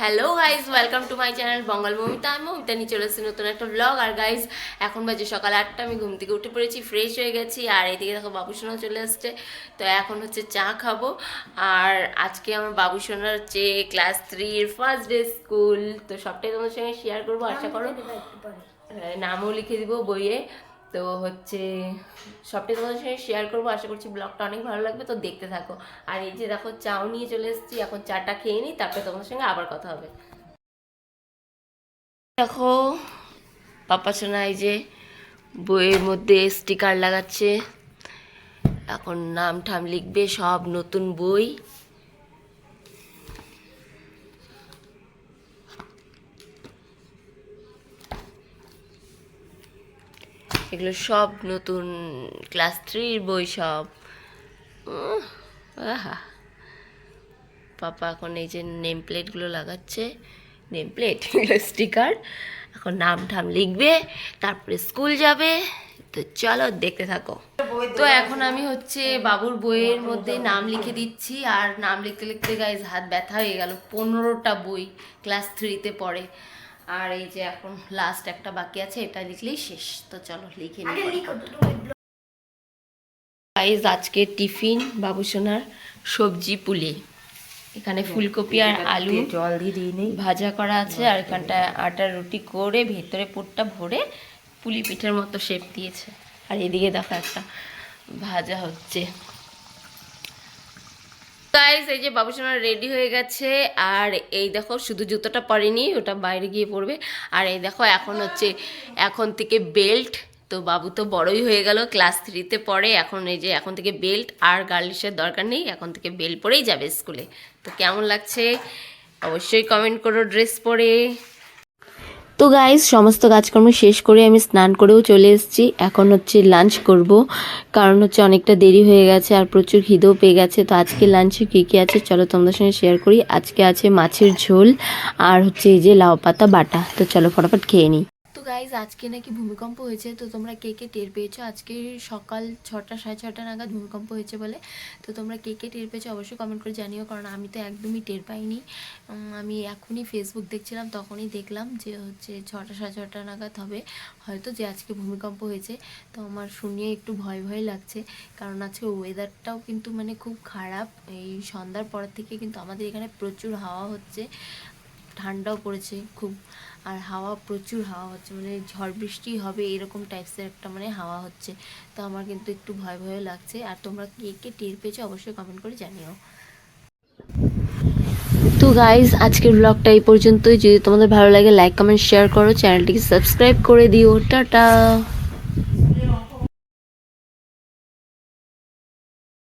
Hello guys welcome to my channel Bangal Momita আমি মমিতা নিয়ে চলে এসেছি নতুন একটা ব্লগ আর গাইজ এখন বাজে সকাল আটটা আমি ঘুম থেকে উঠে পড়েছি ফ্রেশ হয়ে গেছি। আর এদিকে দেখো বাবুসোনা চলে আসছে তো এখন হচ্ছে চা খাব। আর আজকে আমার বাবুসোনার হচ্ছে ক্লাস থ্রির ফার্স্ট ডে স্কুল তো সবটাই তোমাদের সঙ্গে শেয়ার করব আশা করো। হ্যাঁ, নামও লিখে দিব বইয়ে। তো হচ্ছে সবটাই তোমাদের সঙ্গে শেয়ার করব। আশা করছি ব্লগটা অনেক ভালো লাগবে, তো দেখতে থাকো। আর এই যে দেখো, চাও নিয়ে চলে এসেছি। এখন চাটা খেয়ে নিই, তারপরে তোমাদের সঙ্গে আবার কথা হবে। দেখো, পাপা সোনা এই যে বইয়ের মধ্যে স্টিকার লাগাচ্ছে। এখন নাম ঠাম লিখবে, সব নতুন বই। এগুলো সব নতুন ক্লাস থ্রির বই সব। পাপা এখন এই যে নেম প্লেটগুলো লাগাচ্ছে নেম প্লেট স্টিকার এখন নাম ঠাম লিখবে, তারপরে স্কুল যাবে। তো চলো দেখতে থাকো। তো এখন আমি হচ্ছে বাবুর বইয়ের মধ্যে নাম লিখে দিচ্ছি, আর নাম লিখতে লিখতে গাইজ হাত ব্যথা হয়ে গেল। পনেরোটা বই ক্লাস থ্রিতে পড়ে। আর এই যে এখন লাস্ট একটা বাকি আছে এটা লিখলেই শেষ। তো চলো লিখে নিই গাইজ আজকে টিফিন বাবুসোনার সবজি পুলি। এখানে ফুলকপি আর আলু জল দিয়ে নেই। ভাজা করা আছে আর এখানটায় আটার রুটি করে ভেতরে পুরটা ভরে পুলি পিঠের মতো শেপ দিয়েছে। আর এদিকে দেখো একটা ভাজা হচ্ছে। গাইস এই যে বাবুসোনা রেডি হয়ে গেছে। আর এই দেখো, শুধু জুতোটা পরেনি, ওটা বাইরে গিয়ে পরবে। আর এই দেখো, এখন হচ্ছে, এখন থেকে বেল্ট তো বাবু তো বড়ই হয়ে গেল ক্লাস থ্রিতে পড়ে। এখন এই যে, এখন থেকে বেল্ট আর গার্লিশের দরকার নেই। এখন থেকে বেল্ট পরেই যাবে স্কুলে তো কেমন লাগছে? অবশ্যই কমেন্ট করো ড্রেস পরে। তো গাইজ সমস্ত কাজকর্ম শেষ করে আমি স্নান করেও চলে এসেছি। এখন হচ্ছে লাঞ্চ করব। কারণ হচ্ছে অনেকটা দেরি হয়ে গেছে আর প্রচুর খিদেও পেয়ে গেছে। তো আজকে লাঞ্চে কী কী আছে চলো তোমাদের সঙ্গে শেয়ার করি। আজকে আছে মাছের ঝোল আর হচ্ছে এই যে লাউ পাতা বাটা। তো চলো ফটাফট খেয়ে নিই। গাইজ আজকে নাকি ভূমিকম্প হয়েছে, তো তোমরা কে কে টের পেয়েছ? আজকে সকাল ছটা, সাড়ে ছটা নাগাদ ভূমিকম্প হয়েছে বলে। তো তোমরা কে কে টের পেয়েছ অবশ্যই কমেন্ট করে জানিও, কারণ আমি তো একদমই টের পাইনি। আমি এখনই ফেসবুক দেখছিলাম, তখনই দেখলাম যে হচ্ছে ছটা, সাড়ে ছটা নাগাদ হবে, হয়তো যে আজকে ভূমিকম্প হয়েছে। তো আমার শুনিয়ে একটু ভয় ভয় লাগছে, কারণ আজকে ওয়েদারটাও কিন্তু মানে খুব খারাপ। এই সন্ধ্যার পর থেকে কিন্তু আমাদের এখানে প্রচুর হাওয়া হচ্ছে। ঠান্ডাও পড়েছে খুব, আর হাওয়া প্রচুর হাওয়া হচ্ছে মানে ঝড় বৃষ্টি হবে এরকম টাইপসের একটা মানে হাওয়া হচ্ছে। তো আমার কিন্তু একটু ভয় ভয় লাগছে, আর তোমরা কে কে টের পেয়েছ অবশ্যই কমেন্ট করে জানিও। তো গাইজ আজকের ব্লগটা এই পর্যন্তই। যদি তোমাদের ভালো লাগে লাইক কমেন্ট শেয়ার করো চ্যানেলটিকে সাবস্ক্রাইব করে দিও। টাটা!